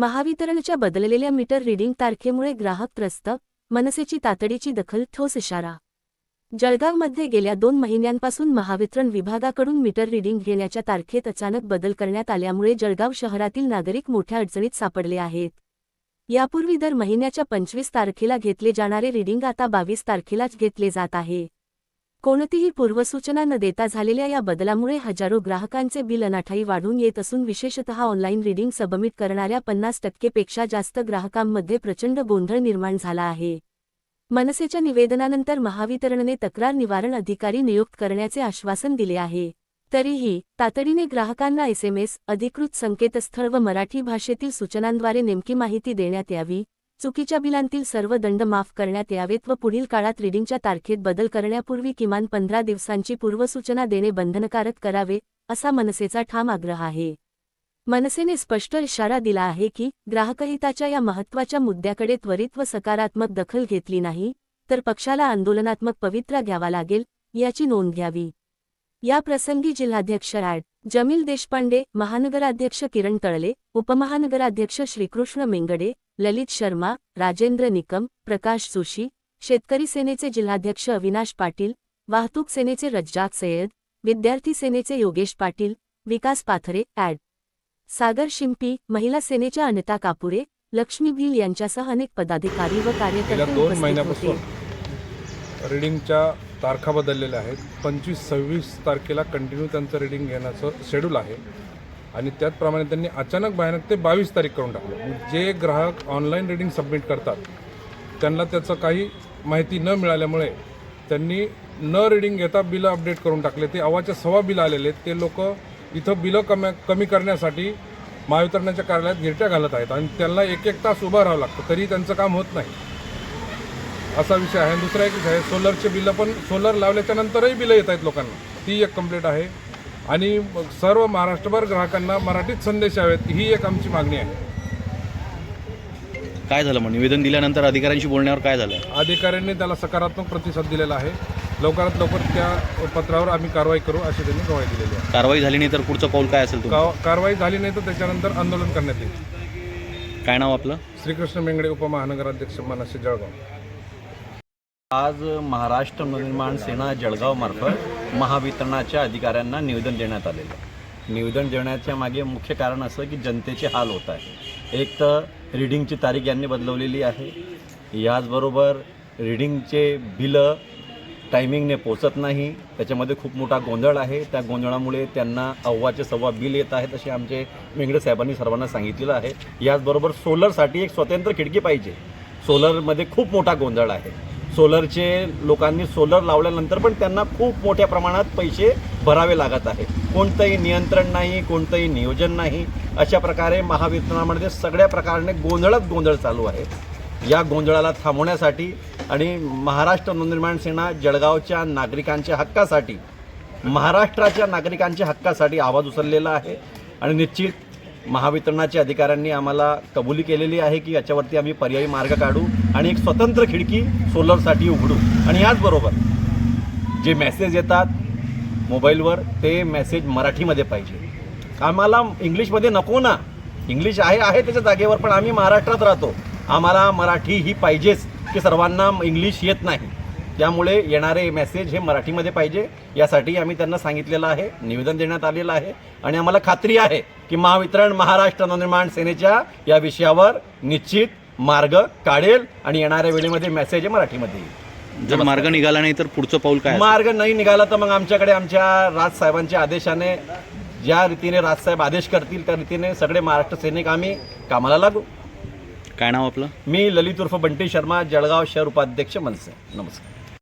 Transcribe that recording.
महावितरणच्या बदललेल्या meter reading तारखेमुळे ग्राहक त्रस्त मनसेची तातडीची दखल ठोस इशारा. जळगावमध्ये गेल्या दोन महिन्यांपासून महावितरण विभागाकडून मीटर रिडिंग घेण्याच्या तारखेत अचानक बदल करण्यात आल्यामुळे जळगाव शहरातील नागरिक मोठ्या अडचणीत सापडले आहेत. यापूर्वी दर महिन्याच्या पंचवीस तारखेला घेतले जाणारे रिडिंग आता बावीस तारखेलाच घेतले जात आहे. कोणतीही पूर्वसूचना न देता झालेल्या या बदलामुळे हजारो ग्राहकांचे बिल अनाठाई वाढून येत असून विशेषतः ऑनलाईन रिडिंग सबमिट करणाऱ्या पन्नास टक्केपेक्षा जास्त ग्राहकांमध्ये प्रचंड गोंधळ निर्माण झाला आहे. मनसेच्या निवेदनानंतर महावितरणने तक्रार निवारण अधिकारी नियुक्त करण्याचे आश्वासन दिले आहे. तरीही तातडीने ग्राहकांना एसएमएस अधिकृत संकेतस्थळ व मराठी भाषेतील सूचनांद्वारे नेमकी माहिती देण्यात यावी चुकीच्या बिलांतील सर्व दंड माफ करण्यात यावेत व पुढील काळात रिडिंगच्या तारखेत बदल करण्यापूर्वी किमान पंधरा दिवसांची पूर्वसूचना देणे बंधनकारक करावे असा मनसेचा ठाम आग्रह आहे. मनसेने स्पष्ट इशारा दिला आहे की ग्राहकहिताच्या या महत्त्वाच्या मुद्द्याकडे त्वरित व सकारात्मक दखल घेतली नाही तर पक्षाला आंदोलनात्मक पवित्रा घ्यावा लागेल याची नोंद घ्यावी. या प्रसंगी जिल्हाध्यक्ष ॲड जमील देशपांडे महानगराध्यक्ष किरण तळले उपमहानगराध्यक्ष श्रीकृष्ण मेंगडे ललित शर्मा राजेंद्र निकम प्रकाश जोशी शेतकरी सेनेचे जिल्हाध्यक्ष अविनाश पाटील वाहतूक सेनेचे रज्जाक सय्यद विद्यार्थी सेनेचे योगेश पाटील विकास पाथरे ॲड सागर शिंपी महिला सेनेच्या अनिता कापुरे लक्ष्मी भिल यांच्यासह अनेक पदाधिकारी व कार्यकर्ते रिडिंगच्या तारखा बदललेल्या आहेत. पंचवीस सव्वीस तारखेला कंटिन्यू त्यांचं रिडिंग घेण्याचं शेड्यूल आहे. आणि त्याचप्रमाणे त्यांनी अचानक भयानक ते बावीस तारीख करून टाकलं. म्हणजे जे ग्राहक ऑनलाईन रिडिंग सबमिट करतात त्यांना त्याचं काही माहिती न मिळाल्यामुळे त्यांनी न रिडिंग घेता बिलं अपडेट करून टाकले. ते अवाच्या सव्वा बिलं आलेले आहेत. ते लोक इथं बिलं कमी कमी करण्यासाठी महावितरणाच्या कार्यालयात गिरट्या घालत आहेत. आणि त्यांना एक एक तास उभं राहावं लागतं. तरी त्यांचं काम होत नाही. असा विषय आहे. दुसरा एक विषय आहे सोलरचे बिलं पण सोलर लावल्याच्या नंतरही बिलं येत आहेत लोकांना. ती एक कंप्लेंट आहे. आणि सर्व महाराष्ट्रभर ग्राहकांना मराठीत संदेश यावेत ही एक आमची मागणी आहे. काय झालं मग? निवेदन दिल्यानंतर अधिकाऱ्यांशी बोलण्यावर काय झालं? अधिकाऱ्यांनी त्याला सकारात्मक प्रतिसाद दिलेला आहे. लवकरात लवकर त्या पत्रावर आम्ही कारवाई करू अशी त्यांनी ग्वाही दिलेली आहे. कारवाई झाली नाही तर पुढचं पाऊल काय असेल तुमचं? का- कारवाई झाली नाही तर त्याच्यानंतर आंदोलन करण्यात येईल. काय नाव आपलं? श्रीकृष्ण मेंगडे उपमहानगराध्यक्ष मनसे जळगाव. आज महाराष्ट्र नवनिर्माण सेना जळगावमार्फत महावितरणाच्या अधिकाऱ्यांना निवेदन देण्यात आलेलं आहे. निवेदन देण्याच्या मागे मुख्य कारण असं की जनतेचे हाल होत आहे. एक तर रिडिंगची तारीख यांनी बदलवलेली आहे. याचबरोबर रिडिंगचे बिलं टायमिंगने पोचत नाही. त्याच्यामध्ये खूप मोठा गोंधळ आहे. त्या गोंधळामुळे त्यांना अव्वाचे सव्वा बिल येत आहेत असे आमचे वेंगडे साहेबांनी सर्वांना सांगितलेलं आहे. याचबरोबर सोलरसाठी एक स्वतंत्र खिडकी पाहिजे. सोलरमध्ये खूप मोठा गोंधळ आहे. सोलरचे लोकांनी सोलर लावल्यानंतर पण त्यांना खूप मोठ्या प्रमाणात पैसे भरावे लागत आहे. कोणतंही नियंत्रण नाही कोणतंही नियोजन नाही. अशा प्रकारे महावितरणामध्ये सगळ्या प्रकाराने गोंधळच गोंधळ चालू आहे. या गोंधळाला थांबवण्यासाठी आणि महाराष्ट्र नवनिर्माण सेना जळगावच्या नागरिकांच्या हक्कासाठी महाराष्ट्राच्या नागरिकांच्या हक्कासाठी आवाज उचललेला आहे. आणि निश्चित महावितरणाच्या अधिकाऱ्यांनी आम्हाला कबुली केलेली आहे की याच्यावरती आम्ही पर्यायी मार्ग काढू आणि एक स्वतंत्र खिडकी सोलरसाठी उघडू. आणि याचबरोबर जे मेसेज येतात मोबाईलवर ते मेसेज मराठीमध्ये पाहिजे. आम्हाला इंग्लिशमध्ये नको ना. इंग्लिश आहे आहे त्याच्या जागेवर पण आम्ही महाराष्ट्रात राहतो. आम्हाला मराठी ही पाहिजेच की सर्वांना इंग्लिश येत नाही. त्यामुळे येणारे मेसेज हे मराठीमध्ये पाहिजे. यासाठी आम्ही त्यांना सांगितलेलं आहे निवेदन देण्यात आलेलं आहे. आणि आम्हाला खात्री आहे की महावितरण महाराष्ट्र नवनिर्माण सेनेच्या या विषयावर निश्चित मार्ग काढेल आणि येणाऱ्या वेळेमध्ये मेसेज हे मराठीमध्ये येईल. जर मार्ग निघाला नाही तर पुढचं पाऊल काय? मार्ग नाही निघाला तर मग आमच्याकडे आमच्या राजसाहेबांच्या आदेशाने ज्या रीतीने राजसाहेब आदेश करतील त्या रीतीने सगळे महाराष्ट्र सैनिक आम्ही कामाला लागू. काय नाव आपलं? मी ललित उर्फ बंटी शर्मा जळगाव शहर उपाध्यक्ष मनसे. नमस्कार.